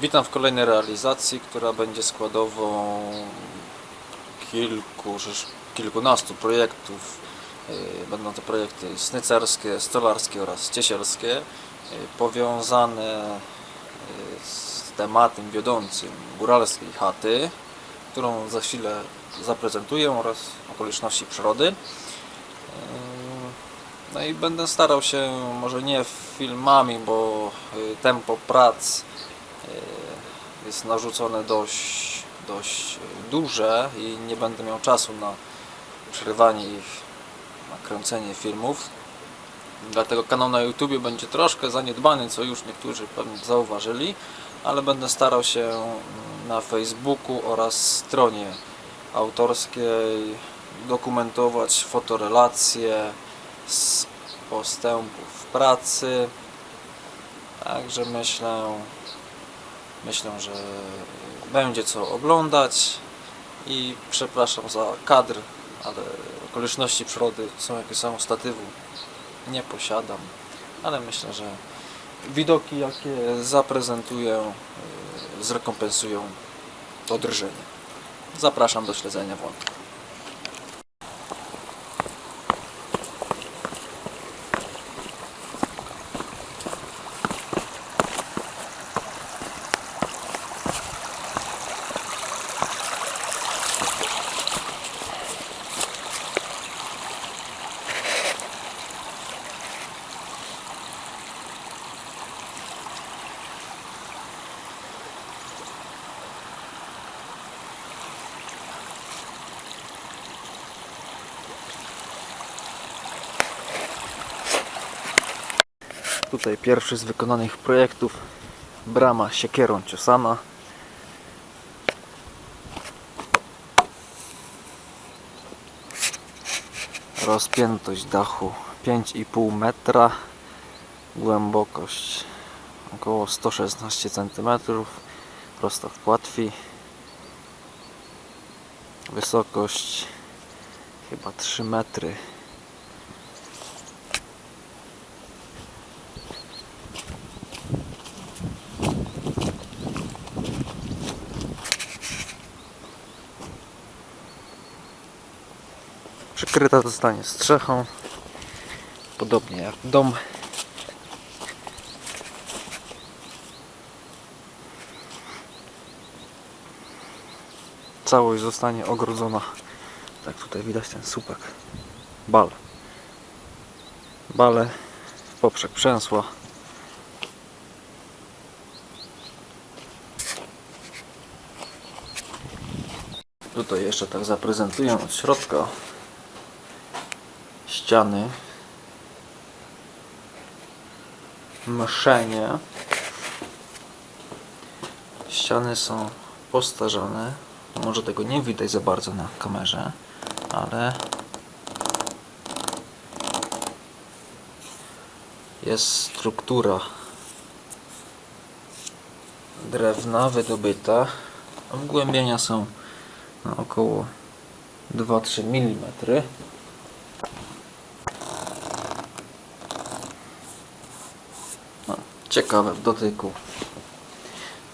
Witam w kolejnej realizacji, która będzie składową kilku, kilkunastu projektów. Yy, Będą to projekty snycerskie, stolarskie oraz ciesielskie, yy, powiązane yy, z tematem wiodącym góralskiej chaty, którą za chwilę zaprezentuję oraz okoliczności przyrody. No i będę starał się, może nie filmami, bo tempo prac jest narzucone dość, dość duże i nie będę miał czasu na przerywanie ich, na kręcenie filmów. Dlatego kanał na YouTube będzie troszkę zaniedbany, co już niektórzy pewnie zauważyli, ale będę starał się na Facebooku oraz stronie autorskiej dokumentować fotorelacje z postępów pracy. Także myślę, myślę, że będzie co oglądać i przepraszam za kadr, ale okoliczności przyrody są jakie są statywu nie posiadam, ale myślę, że widoki jakie zaprezentuję yy, zrekompensują to drżenie. Zapraszam do śledzenia wątku. Tutaj pierwszy z wykonanych projektów brama siekierą ciosana. Rozpiętość dachu 5,5 metra, głębokość około 116 cm, prosta w płatwi, wysokość chyba 3 metry. Przykryta zostanie strzechą, podobnie jak dom. Całość zostanie ogrodzona, tak tutaj widać ten słupek, bal. Bale poprzek przęsła. Tutaj jeszcze tak zaprezentuję od środka ściany mszenie ściany są postarzane może tego nie widać za bardzo na kamerze ale jest struktura drewna wydobyta. Wgłębienia są na około 2-3 mm ciekawe w dotyku.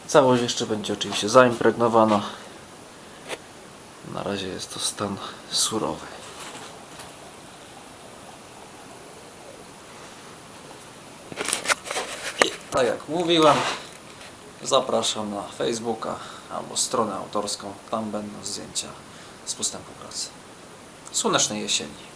Całość jeszcze będzie oczywiście zaimpregnowana. Na razie jest to stan surowy. I tak jak mówiłem, zapraszam na Facebooka albo stronę autorską. Tam będą zdjęcia z postępu pracy. Słonecznej jesieni.